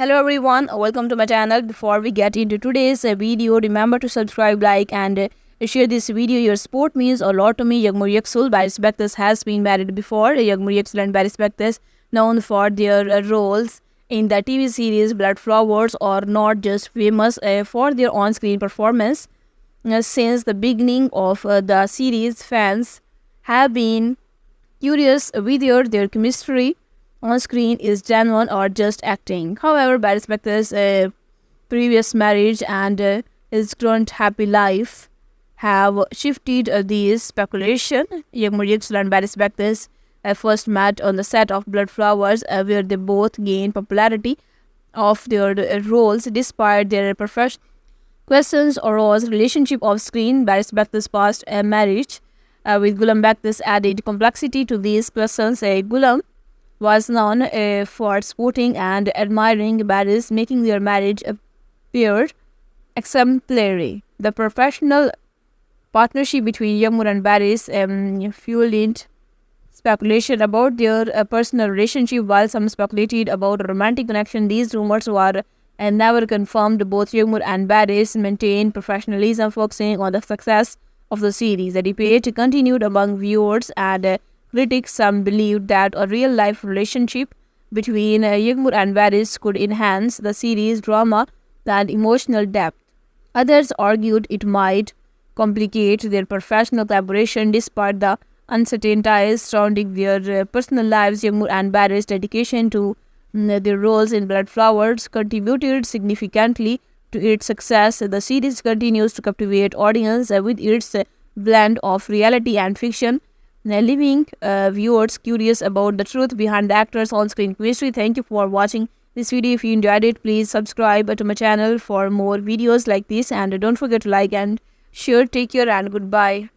Hello everyone, welcome to my channel. Before we get into today's uh, video, remember to subscribe, like and uh, share this video. Your support means a lot to me. Yagmur Yaksul Baris Bektas has been married before. Yagmur Yaksul and Baris Bektas, known for their uh, roles in the TV series Blood Flowers, are not just famous for their on-screen performance. Since the beginning of the series, fans have been curious whether their chemistry on screen is genuine or just acting. However, Barry Spector's uh, previous marriage and uh, his current happy life have shifted uh, these speculation. Young Murray and Barry uh, first met on the set of Blood Flowers, uh, where they both gained popularity of their uh, roles despite their profession. Questions arose relationship off screen, Barry Spector's past marriage uh, with Gulam Bektas added complexity to these questions. Uh, Gulam was known uh, for supporting and admiring Barry's, making their marriage appear exemplary. The professional partnership between Yagmur and Barry's um, fueled speculation about their uh, personal relationship, while some speculated about a romantic connection. These rumors were uh, never confirmed. Both Yagmur and Barry's maintained professionalism, focusing on the success of the series. The debate continued among viewers and uh, critics. Some believed that a real life relationship between uh, Yagmur and Varys could enhance the series' drama and emotional depth. Others argued it might complicate their professional collaboration despite the uncertainties surrounding their uh, personal lives. Yagmur and Barry's dedication to mm, their roles in Blood Flowers contributed significantly to its success. The series continues to captivate audience uh, with its blend of reality and fiction, leaving uh, viewers curious about the truth behind the actors' on-screen chemistry. Thank you for watching this video. If you enjoyed it, please subscribe to my channel for more videos like this and don't forget to like and share. Take care and goodbye.